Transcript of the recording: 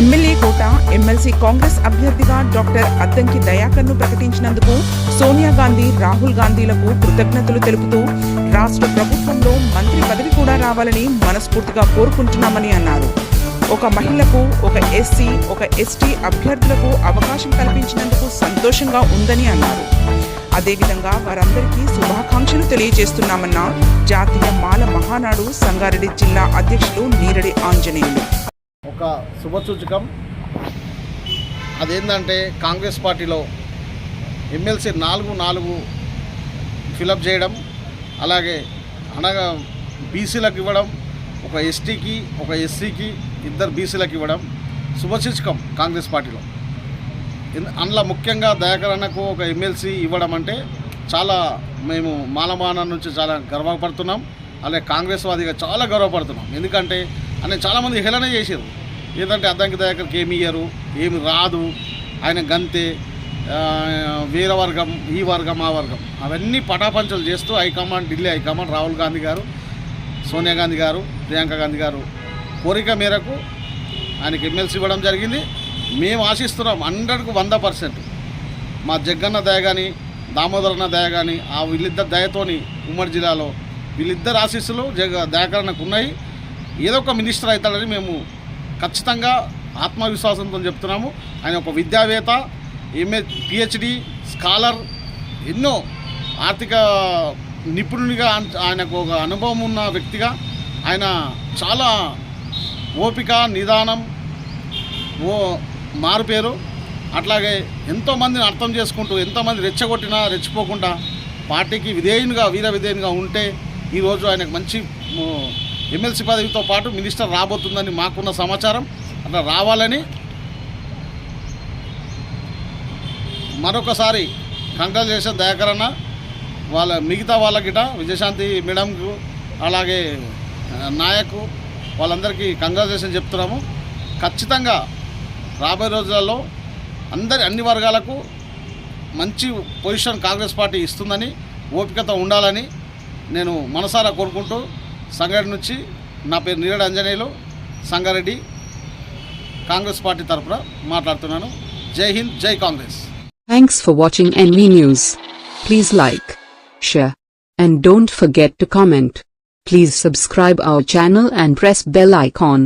MLA కోట MLC Congress అభ్యర్థిగా doctor Addanki దయాకర్ను ప్రకటించినందుకు సోనియా గాంధీ రాహుల్ గాంధీలకు కృతజ్ఞతలు తెలుపుతూ రాష్ట్ర ప్రభుత్వంలో మంత్రి పదవి కూడా రావాలని మనస్ఫూర్తిగా కోరుకుంటున్నామని అన్నారు. ఒక మహిళకు ఒక ఎస్సీ ఒక ఎస్టీ అభ్యర్థులకు అవకాశం కల్పించినందుకు సంతోషంగా ఉందని అన్నారు. అదేవిధంగా వారందరికీ శుభాకాంక్షలు తెలియజేస్తున్నామన్న జాతీయ మాల మహానాడు సంగారెడ్డి జిల్లా అధ్యక్షులు నీరడి ఆంజనేయులు. ఒక శుభసూచకం. అదేంటంటే కాంగ్రెస్ పార్టీలో ఎమ్మెల్సీ నాలుగు నాలుగు ఫిలప్ చేయడం అలాగే అనగా బీసీలకు ఇవ్వడం ఒక ఎస్టీకి ఒక ఎస్సీకి ఇద్దరు బీసీలకు ఇవ్వడం శుభసూచకం కాంగ్రెస్ పార్టీలో. అందులో ముఖ్యంగా దయాకర్ అన్నకు ఒక ఎమ్మెల్సీ ఇవ్వడం అంటే చాలా మేము మాలమాన నుంచి చాలా గర్వపడుతున్నాం అలాగే కాంగ్రెస్ వాదిగా చాలా గర్వపడుతున్నాం. ఎందుకంటే ఆయన చాలామంది హేళన చేశారు ఏంటంటే అద్దంకి దగ్గరికి ఏమి ఇయ్యరు ఏమి రాదు ఆయన గంతే వీరవర్గం వేరే వర్గం ఈ వర్గం ఆ వర్గం. అవన్నీ పటాపంచలు చేస్తూ high command Delhi high command Rahul Gandhi గారు సోనియా గాంధీ గారు ప్రియాంక గాంధీ గారు కోరిక మేరకు ఆయనకి ఎమ్మెల్సీ ఇవ్వడం జరిగింది. మేము ఆశిస్తున్నాం హండ్రెడ్కు వంద పర్సెంట్. మా జగ్గన్న దయ కానీ దామోదరన్న దయ కానీ ఆ వీళ్ళిద్దరు దయతోని ఉమ్మడి జిల్లాలో వీళ్ళిద్దరు ఆశీస్సులు జగ దయాకరణకు ఉన్నాయి. ఏదో ఒక మినిస్టర్ అవుతాడని మేము ఖచ్చితంగా ఆత్మవిశ్వాసంతో చెప్తున్నాము. ఆయన ఒక విద్యావేత్త ఎంఏ పిహెచ్డి స్కాలర్ ఎన్నో ఆర్థిక నిపుణునిగా ఆయనకు ఒక అనుభవం ఉన్న వ్యక్తిగా ఆయన చాలా ఓపిక నిదానం ఓ మారుపేరు అట్లాగే ఎంతోమందిని అర్థం చేసుకుంటూ ఎంతోమంది రెచ్చగొట్టినా రెచ్చిపోకుండా పార్టీకి విధేయునిగా వీర విధేయునిగా ఉంటే ఈరోజు ఆయనకు మంచి ఎమ్మెల్సీ పదవితో పాటు మినిస్టర్ రాబోతుందని మాకున్న సమాచారం. అట్లా రావాలని మరొకసారి కంగ్రాచులేషన్ దయాకర్ వాళ్ళ మిగతా వాళ్ళకిట విజయశాంతి మేడంకు అలాగే నాయకు వాళ్ళందరికీ కంగ్రాచులేషన్ చెప్తున్నాము. ఖచ్చితంగా రాబోయే రోజులలో అందరి అన్ని వర్గాలకు మంచి పొజిషన్ కాంగ్రెస్ పార్టీ ఇస్తుందని ఓపికతో ఉండాలని నేను మనసారా కోరుకుంటూ సంగారెడ్డి నుంచి నా పేరు నీరడ అంజనేయులు సంగారెడ్డి కాంగ్రెస్ పార్టీ తరఫున మాట్లాడుతున్నాను. Jai Hind Jai Congress. Thanks for watching NV news please like share and don't forget to comment please subscribe our channel and press bell icon